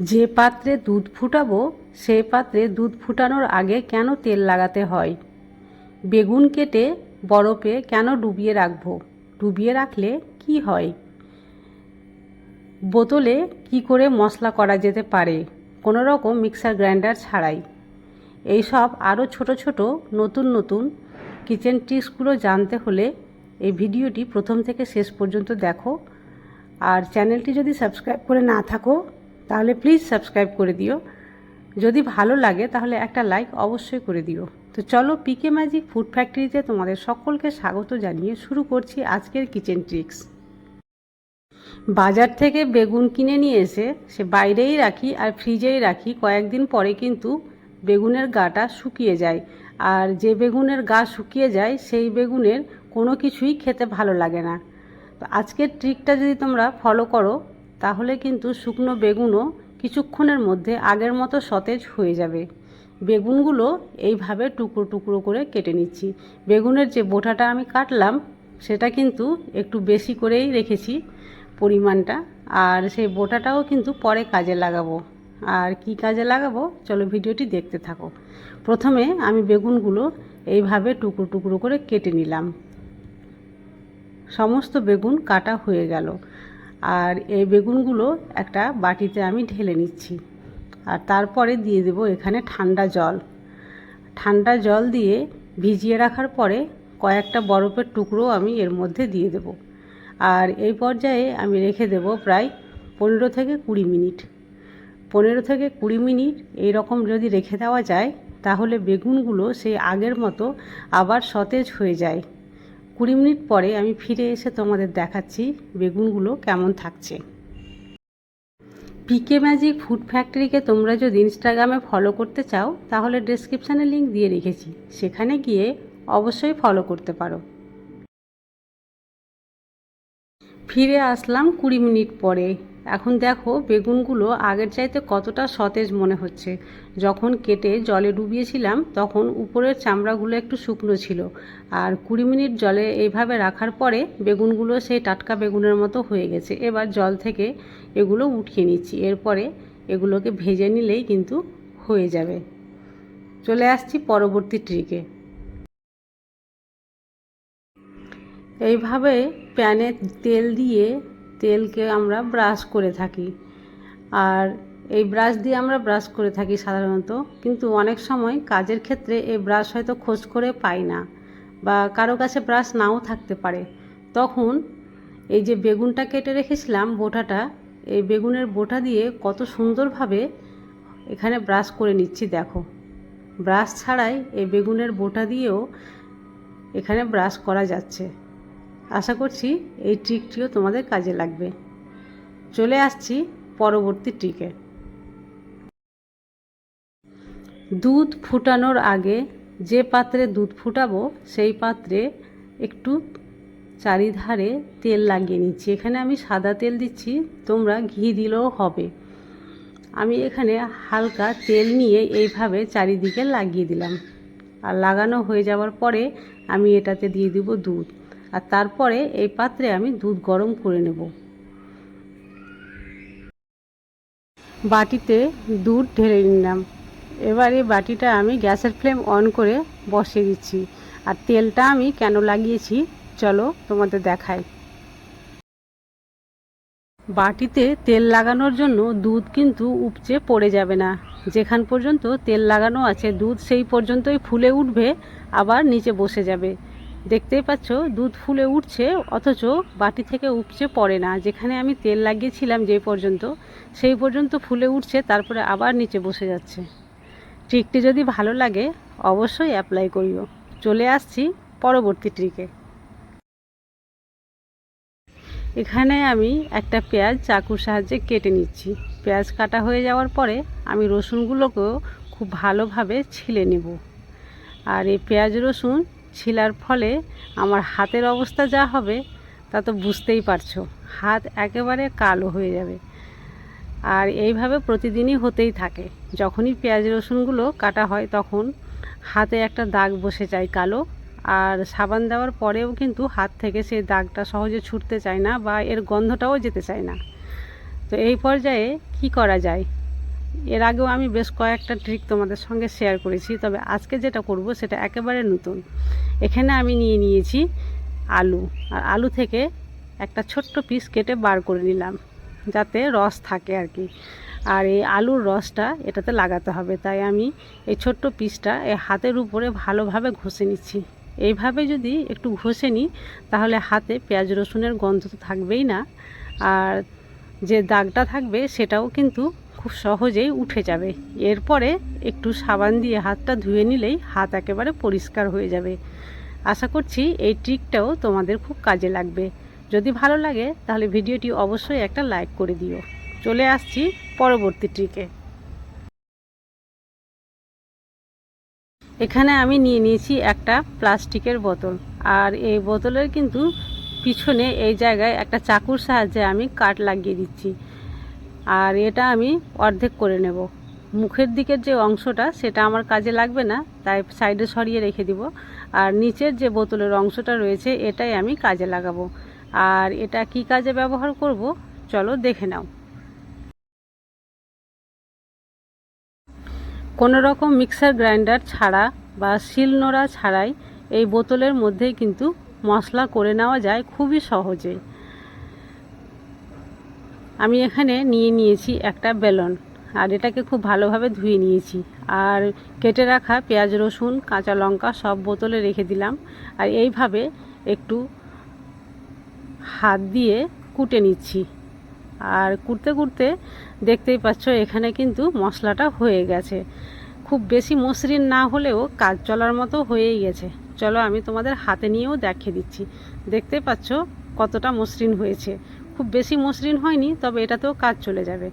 যে পাত্রে দুধ ফুটাবো সেই পাত্রে দুধ ফুটানোর আগে কেন তেল লাগাতে হয়? বেগুন কেটে বরফে কেন ডুবিয়ে রাখব? ডুবিয়ে রাখলে কি হয়? বোতলে কি করে মশলা করা যেতে পারে? কোনো রকম মিক্সার গ্রাইন্ডার ছাড়াই। এইসব আরও ছোট ছোট, নতুন নতুন কিচেন ট্রিক্সগুলো জানতে হলে এই ভিডিওটি প্রথম থেকে শেষ পর্যন্ত দেখো। আর চ্যানেলটি যদি সাবস্ক্রাইব করে না থাকো তাহলে প্লিজ সাবস্ক্রাইব করে দিও। যদি ভালো লাগে, তাহলে একটা লাইক অবশ্যই করে দিও। তো চলো পিকে ম্যাজিক ফুড ফ্যাক্টরিতে তোমাদের সকলকে স্বাগত জানিয়ে শুরু করছি আজকের কিচেন ট্রিক্স বাজার থেকে বেগুন কিনে নিয়ে এসে সে বাইরেই রাখি আর ফ্রিজেই রাখি, কয়েকদিন পরে কিন্তু বেগুনের গাটা শুকিয়ে যায়। আর যে বেগুনের গা শুকিয়ে যায়, সেই বেগুনের কোনো কিছুই খেতে ভালো লাগে না। তো আজকের ট্রিকটা যদি তোমরা ফলো করো তাহলে কিন্তু শুকনো বেগুনও কিছুক্ষণের মধ্যে আগের মতো সতেজ হয়ে যাবে। বেগুনগুলো এইভাবে টুকরো টুকরো করে কেটে নিচ্ছি। বেগুনের যে বোটাটা আমি কাটলাম, সেটা কিন্তু একটু বেশি করেই রেখেছি পরিমাণটা। আর সেই বোটাটাও কিন্তু পরে কাজে লাগাবো। আর কি কাজে লাগাবো, চলো ভিডিওটি দেখতে থাকো। প্রথমে আমি বেগুনগুলো এইভাবে টুকরো টুকরো করে কেটে নিলাম। সমস্ত বেগুন কাটা হয়ে গেল। আর এই বেগুনগুলো একটা বাটিতে আমি ঢেলে নিচ্ছি। আর তারপরে দিয়ে দেব এখানে ঠান্ডা জল। ঠান্ডা জল দিয়ে ভিজিয়ে রাখার পরে কয়েকটা বরফের টুকরো আমি এর মধ্যে দিয়ে দেব। আর এই পর্যায়ে আমি রেখে দেব প্রায় পনেরো থেকে কুড়ি মিনিট। পনেরো থেকে কুড়ি মিনিট এই রকম যদি রেখে দেওয়া যায়, তাহলে বেগুনগুলো সেই আগের মতো আবার সতেজ হয়ে যায়। কুড়ি মিনিট পরে আমি ফিরে এসে তোমাদের দেখাচ্ছি বেগুনগুলো কেমন থাকছে। পিকে ম্যাজিক ফুড ফ্যাক্টরিকে তোমরা যদি ইনস্টাগ্রামে ফলো করতে চাও, তাহলে ডিসক্রিপশানে লিঙ্ক দিয়ে রেখেছি। সেখানে গিয়ে অবশ্যই ফলো করতে পারো। ফিরে আসলাম কুড়ি মিনিট পরে। এখন দেখো বেগুনগুলো আগের চাইতে কতটা সতেজ মনে হচ্ছে। যখন কেটে জলে ডুবিয়েছিলাম, তখন উপরের চামড়াগুলো একটু শুকনো ছিল। আর কুড়ি মিনিট জলে এইভাবে রাখার পরে বেগুনগুলো সেই টাটকা বেগুনের মতো হয়ে গেছে। এবার জল থেকে এগুলো উঠিয়ে নিচ্ছি। এরপরে এগুলোকে ভেজে নিলেই কিন্তু হয়ে যাবে। চলে আসছি পরবর্তী ট্রিকে এইভাবে প্যানে তেল দিয়ে তেলকে আমরা ব্রাশ করে থাকি। আর এই ব্রাশ দিয়ে আমরা ব্রাশ করে থাকি সাধারণত। কিন্তু অনেক সময় কাজের ক্ষেত্রে এই ব্রাশ হয়তো খোঁজ করে পাই না বা কারও কাছে ব্রাশ নাও থাকতে পারে। তখন এই যে বেগুনটা কেটে রেখেছিলাম বোটাটা, এই বেগুনের বোটা দিয়ে কত সুন্দরভাবে এখানে ব্রাশ করে নিচ্ছি দেখো। ব্রাশ ছাড়াই এই বেগুনের বোটা দিয়েও এখানে ব্রাশ করা যাচ্ছে। আশা করছি এই ট্রিকটিও তোমাদের কাজে লাগবে। চলে আসছি পরবর্তী ট্রিকে দুধ ফুটানোর আগে যে পাত্রে দুধ ফুটাবো, সেই পাত্রে একটু চারিধারে তেল লাগিয়ে নিচ্ছি। এখানে আমি সাদা তেল দিচ্ছি, তোমরা ঘি দিলেও হবে। আমি এখানে হালকা তেল নিয়ে এইভাবে চারিদিকে লাগিয়ে দিলাম। আর লাগানো হয়ে যাওয়ার পরে আমি এটাতে দিয়ে দিব দুধ। আর তারপরে এই পাত্রে আমি দুধ গরম করে নেব। বাটিতে দুধ ঢেলে নিলাম। এবার এই বাটিটা আমি গ্যাসের ফ্লেম অন করে বসিয়ে দিচ্ছি। আর তেলটা আমি কেন লাগিয়েছি, চলো তোমাদের দেখাই। বাটিতে তেল লাগানোর জন্য দুধ কিন্তু উপচে পড়ে যাবে না। যেখান পর্যন্ত তেল লাগানো আছে, দুধ সেই পর্যন্তই ফুলে উঠবে, আবার নিচে বসে যাবে। দেখতেই পাচ্ছ, দুধ ফুলে উঠছে, অথচ বাটি থেকে উপচে পড়ে না। যেখানে আমি তেল লাগিয়েছিলাম যে পর্যন্ত, সেই পর্যন্ত ফুলে উঠছে, তারপরে আবার নিচে বসে যাচ্ছে। ট্রিকটি যদি ভালো লাগে, অবশ্যই অ্যাপ্লাই করিও। চলে আসছি পরবর্তী ট্রিকে। এখানে আমি একটা পেঁয়াজ চাকুর সাহায্যে কেটে নিচ্ছি। পেঁয়াজ কাটা হয়ে যাওয়ার পরে আমি রসুনগুলোকেও খুব ভালোভাবে ছিলে নেব। আর এই পেঁয়াজ রসুন ছিলার ফলে আমার হাতের অবস্থা যা হবে তা তো বুঝতেই পারছ। হাত একেবারে কালো হয়ে যাবে। আর এইভাবে প্রতিদিনই হতেই থাকে। যখনই পেঁয়াজ রসুনগুলো কাটা হয় তখন হাতে একটা দাগ বসে যায় কালো। আর সাবান দেওয়ার পরেও কিন্তু হাত থেকে সেই দাগটা সহজে ছুটতে চায় না বা এর গন্ধটাও যেতে চায় না। তো এই পর্যায়ে কি করা যায়? এর আগেও আমি বেশ কয়েকটা ট্রিক তোমাদের সঙ্গে শেয়ার করেছি, তবে আজকে যেটা করব সেটা একেবারে নতুন। এখানে আমি নিয়ে নিয়েছি আলু, আর আলু থেকে একটা ছোট্ট পিস কেটে বার করে নিলাম, যাতে রস থাকে আর কি। আর এই আলুর রসটা এটাতে লাগাতে হবে, তাই আমি এই ছোট্ট পিসটা এই হাতের উপরে ভালোভাবে ঘষে নিচ্ছি। এইভাবে যদি একটু ঘষে নিই, তাহলে হাতে পেঁয়াজ রসুনের গন্ধ তো থাকবেই না, আর যে দাগটা থাকবে সেটাও কিন্তু খুব সহজেই উঠে যাবে। এরপরে একটু সাবান দিয়ে হাতটা ধুয়ে নিলেই হাত একেবারে পরিষ্কার হয়ে যাবে। আশা করছি এই ট্রিকটাও তোমাদের খুব কাজে লাগবে। যদি ভালো লাগে, তাহলে ভিডিওটি অবশ্যই একটা লাইক করে দিও। চলে আসছি পরবর্তী ট্রিকে। এখানে আমি নিয়ে নিয়েছি একটা প্লাস্টিকের বোতল। আর এই বোতলের কিন্তু পিছনে, এই জায়গায় একটা চাকুর সাহায্যে আমি কাট লাগিয়ে দিচ্ছি। আর এটা আমি অর্ধেক করে নেব। মুখের দিকের যে অংশটা, সেটা আমার কাজে লাগবে না, তাই সাইডে সরিয়ে রেখে দিব। আর নিচের যে বোতলের অংশটা রয়েছে, এটাই আমি কাজে লাগাবো। আর এটা কি কাজে ব্যবহার করব, চলো দেখে নাও। কোনো রকম মিক্সার গ্রাইন্ডার ছাড়া বা শিলনোড়া ছাড়াই এই বোতলের মধ্যেই কিন্তু মশলা করে নেওয়া যায় খুবই সহজে। আমি এখানে নিয়ে নিয়েছি একটা বেলন, আর এটাকে খুব ভালোভাবে ধুয়ে নিয়েছি। আর কেটে রাখা পেঁয়াজ, রসুন, কাঁচা লঙ্কা সব বোতলে রেখে দিলাম, আর এইভাবে একটু হাত দিয়ে কুটে নিচ্ছি। আর কুটতে কুটতে দেখতেই পাচ্ছ, এখানে কিন্তু মশলাটা হয়ে গেছে। খুব বেশি মসৃণ না হলেও কাজ চলার মতো হয়েই গেছে। চলো আমি তোমাদের হাতে নিয়েও দেখিয়ে দিচ্ছি। দেখতে পাচ্ছ কতটা মসৃণ হয়েছে। খুব বেশি মসৃণ হয়নি, তবে এটাতেও কাজ চলে যাবে।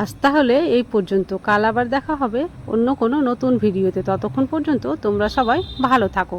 আজ তাহলে এই পর্যন্ত। কাল আবার দেখা হবে অন্য কোনো নতুন ভিডিওতে। ততক্ষণ পর্যন্ত তোমরা সবাই ভালো থাকো।